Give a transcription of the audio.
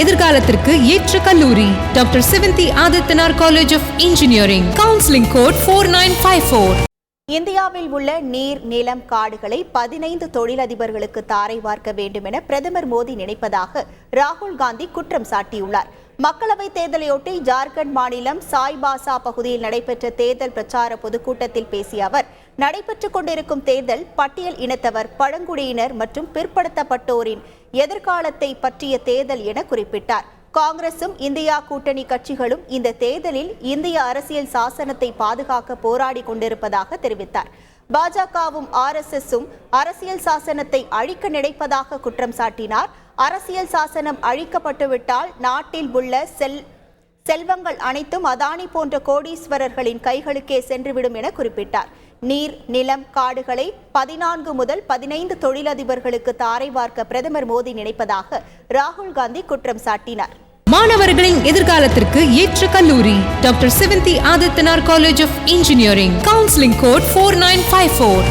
எதிர்காலத்திற்கு ஏற்ற கல்லூரி. Doctor Sivanthi Adityanath college of engineering counselling code four nine five four இந்தியாவில் உள்ள நீர் நிலம் காடுகளை பதினைந்து தொழிலதிபர்களுக்கு தாரை வார்க்க வேண்டும் என பிரதமர் மோடி நினைப்பதாக ராகுல் காந்தி குற்றம் சாட்டியுள்ளார். மக்களவைத் தேர்தலையொட்டி ஜார்க்கண்ட் மாநிலம் சாய்பாசா பகுதியில் நடைபெற்ற தேர்தல் பிரச்சார பொதுக்கூட்டத்தில் பேசிய அவர் நடைபெற்றுக் கொண்டிருக்கும் தேர்தல் பட்டியல் இனத்தவர் பழங்குடியினர் மற்றும் பிற்படுத்தப்பட்டோரின் எதிர்காலத்தை பற்றிய தேர்தல் என குறிப்பிட்டார். காங்கிரசும் இந்தியா கூட்டணி கட்சிகளும் இந்த தேர்தலில் இந்திய அரசியல் சாசனத்தை பாதுகாக்க போராடி கொண்டிருப்பதாக தெரிவித்தார். பாஜகவும் ஆர்எஸ்எஸும் அரசியல் சாசனத்தை அழிக்க நினைப்பதாக குற்றம் சாட்டினார். அரசியல் சாசனம் அழிக்கப்பட்டுவிட்டால் நாட்டில் உள்ள செல் செல்வங்கள் அனைத்தும் அதானி போன்ற கோடீஸ்வரர்களின் கைகளுக்கே சென்றுவிடும் என குறிப்பிட்டார். நீர் நிலம் காடுகளை பதினான்கு முதல் பதினைந்து தொழிலதிபர்களுக்கு தாரை வார்க்க பிரதமர் மோடி நினைப்பதாக ராகுல் காந்தி குற்றம் சாட்டினார். மாணவர்களின் எதிர்காலத்திற்கு ஏற்ற கல்லூரி doctor Sivanthi Adithanar college of engineering counselling code four nine five four.